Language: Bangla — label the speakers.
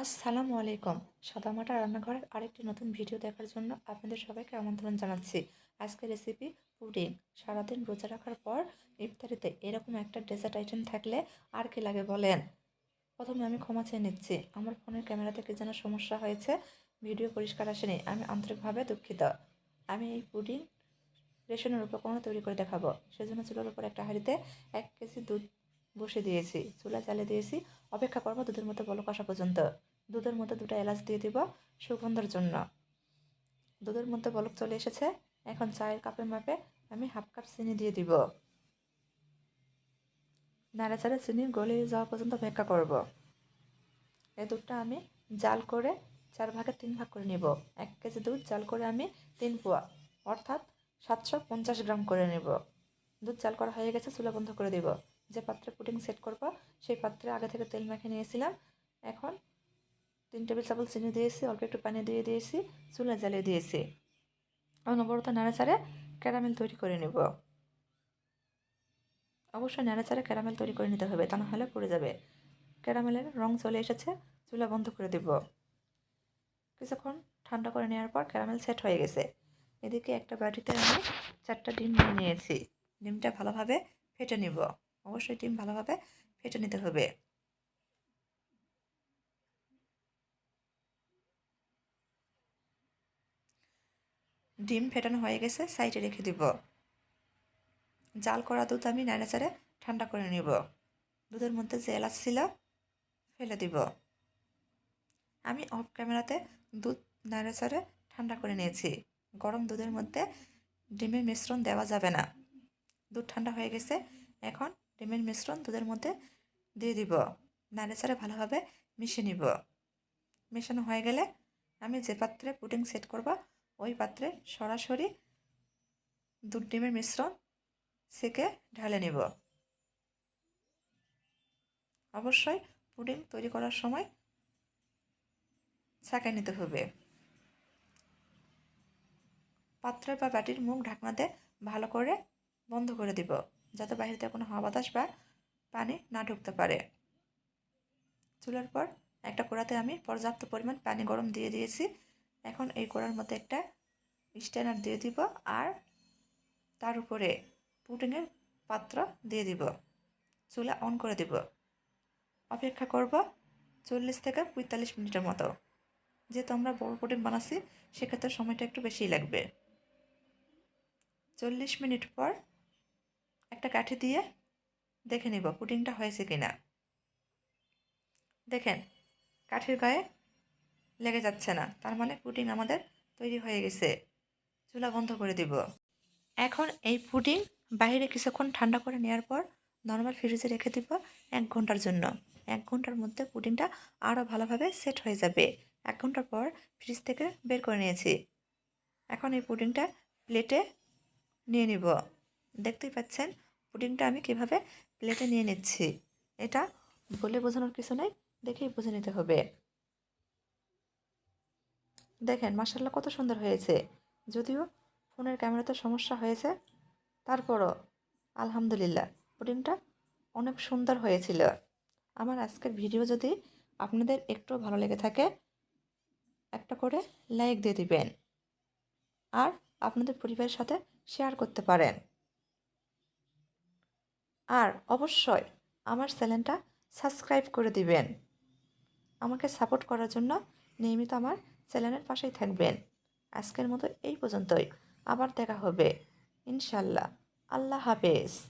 Speaker 1: আসসালামু আলাইকুম। সাদামাটা রান্নাঘরের আরেকটি নতুন ভিডিও দেখার জন্য আপনাদের সবাইকে আমন্ত্রণ জানাচ্ছি। আজকের রেসিপি পুডিং সারাদিন রোজা রাখার পর ইফতারিতে এরকম একটা ডেজার্ট আইটেম থাকলে আর কি লাগে বলেন? প্রথমে আমি ক্ষমা চেয়ে নিচ্ছি। আমার ফোনের ক্যামেরাতে কি যেন সমস্যা হয়েছে, ভিডিও পরিষ্কার আসেনি, আমি আন্তরিকভাবে দুঃখিত। আমি এই পুডিং রেশনের উপকরণ তৈরি করে দেখাবো। সেজন্য চুলার উপর একটা হাঁড়িতে এক কেজি দুধ বসে দিয়েছি, চুলা জ্বালিয়ে দিয়েছি। অপেক্ষা করব দুধের মধ্যে বলক আসা পর্যন্ত। দুধের মধ্যে দুটো এলাচ দিয়ে দিব সুগন্ধর জন্য। দুধের মধ্যে বলক চলে এসেছে। এখন চায়ের কাপের মাপে আমি হাফ কাপ চিনি দিয়ে দিব। নাড়া চাড়া চিনি গলে যাওয়া পর্যন্ত অপেক্ষা করব। এই দুধটা আমি জাল করে চার ভাগে তিন ভাগ করে নেব। এক কেজি দুধ জাল করে আমি তিন পোয়া, অর্থাৎ সাতশো পঞ্চাশ গ্রাম করে নেব। দুধ চাল করা হয়ে গেছে, চুলা বন্ধ করে দিব। যে পাত্রে পুডিং সেট করব, সেই পাত্রে আগে থেকে তেল মেখে নিয়েছিলাম। এখন তিন টেবিল চামচ চিনি দিয়েছি, অল্প একটু পানি দিয়ে দিয়েছি, চুলা জ্বালিয়ে দিয়েছি। অনবরত নাড়াচাড়ে ক্যারামেল তৈরি করে নেব। অবশ্যই নাড়াচাড়ে ক্যারামেল তৈরি করে নিতে হবে, তা না হলে পড়ে যাবে। ক্যারামেলের রং চলে এসেছে, চুলা বন্ধ করে দেব। কিছুক্ষণ ঠান্ডা করে নেওয়ার পর ক্যারামেল সেট হয়ে গেছে। এদিকে একটা বাটিতে আমি চারটা ডিম নিয়ে নিয়েছি। ডিমটা ভালোভাবে ফেটে নিব। অবশ্যই ডিম ভালোভাবে ফেটে নিতে হবে। ডিম ফেটানো হয়ে গেছে, সাইডে রেখে দিব। জাল করা দুধ আমি নাড়াচাড়ে ঠান্ডা করে নিব। দুধের মধ্যে যে এলাচ ছিল, ফেলে দিব। আমি অফ ক্যামেরাতে দুধ নাড়াচাড়ে ঠান্ডা করে নিয়েছি। গরম দুধের মধ্যে ডিমের মিশ্রণ দেওয়া যাবে না। দুধ ঠান্ডা হয়ে গেছে, এখন ডিমের মিশ্রণ দুধের মধ্যে দিয়ে দিব। নাড়াচাড়ে ভালোভাবে মিশিয়ে নিব। মেশানো হয়ে গেলে আমি যে পাত্রে পুডিং সেট করব, ওই পাত্রে সরাসরি দুধ ডিমের মিশ্রণ সেকে ঢালে নিব। অবশ্যই পুডিং তৈরি করার সময় ছাঁকে নিতে হবে। পাত্রের বা বাটির মুখ ঢাকনাতে ভালো করে বন্ধ করে দিব, যাতে বাহিরে কোনো হাওয়া বাতাস বা পানি না ঢুকতে পারে। চুলার পর একটা কড়াতে আমি পর্যাপ্ত পরিমাণ পানি গরম দিয়ে দিয়েছি। এখন এই কড়ার মধ্যে একটা স্ট্যান্ডার দিয়ে দিব আর তার উপরে পুটিংয়ের পাত্র দিয়ে দিব। চুলা অন করে দিব। অপেক্ষা করব চল্লিশ থেকে পঁয়তাল্লিশ মিনিটের মতো। যেহেতু আমরা বড় পুটিং বানাচ্ছি, সেক্ষেত্রে সময়টা একটু বেশিই লাগবে। চল্লিশ মিনিট পর একটা কাঠি দিয়ে দেখে নিব পুডিংটা হয়েছে কিনা। দেখেন, কাঠির গায়ে লেগে যাচ্ছে না, তার মানে পুডিং আমাদের তৈরি হয়ে গেছে। চুলা বন্ধ করে দিব। এখন এই পুডিং বাইরে কিছুক্ষণ ঠান্ডা করে নেওয়ার পর নর্মাল ফ্রিজে রেখে দিব এক ঘণ্টার জন্য। এক ঘণ্টার মধ্যে পুডিংটা আরও ভালোভাবে সেট হয়ে যাবে। এক ঘণ্টার পর ফ্রিজ থেকে বের করে নিয়েছি। এখন এই পুডিংটা প্লেটে নিয়ে নিব। দেখতেই পাচ্ছেন পুডিংটা আমি কীভাবে প্লেটে নিয়ে নিচ্ছি? এটা বলে বোঝানোর কিছু নেই, দেখেই বুঝে নিতে হবে। দেখেন মাসাল্লাহ কত সুন্দর হয়েছে। যদিও ফোনের ক্যামেরাতে সমস্যা হয়েছে, তারপরও আলহামদুলিল্লাহ পুডিংটা অনেক সুন্দর হয়েছিল। আমার আজকের ভিডিও যদি আপনাদের একটু ভালো লেগে থাকে, একটা করে লাইক দিয়ে দিবেন। আর আপনাদের পরিবারের সাথে শেয়ার করতে পারেন। আর অবশ্যই আমার চ্যানেলটা সাবস্ক্রাইব করে দিবেন। আমাকে সাপোর্ট করার জন্য নিয়মিত আমার চ্যানেলের পাশেই থাকবেন। আজকের মতো এই পর্যন্তই। আবার দেখা হবে। ইনশাল্লাহ। আল্লাহ হাফেজ।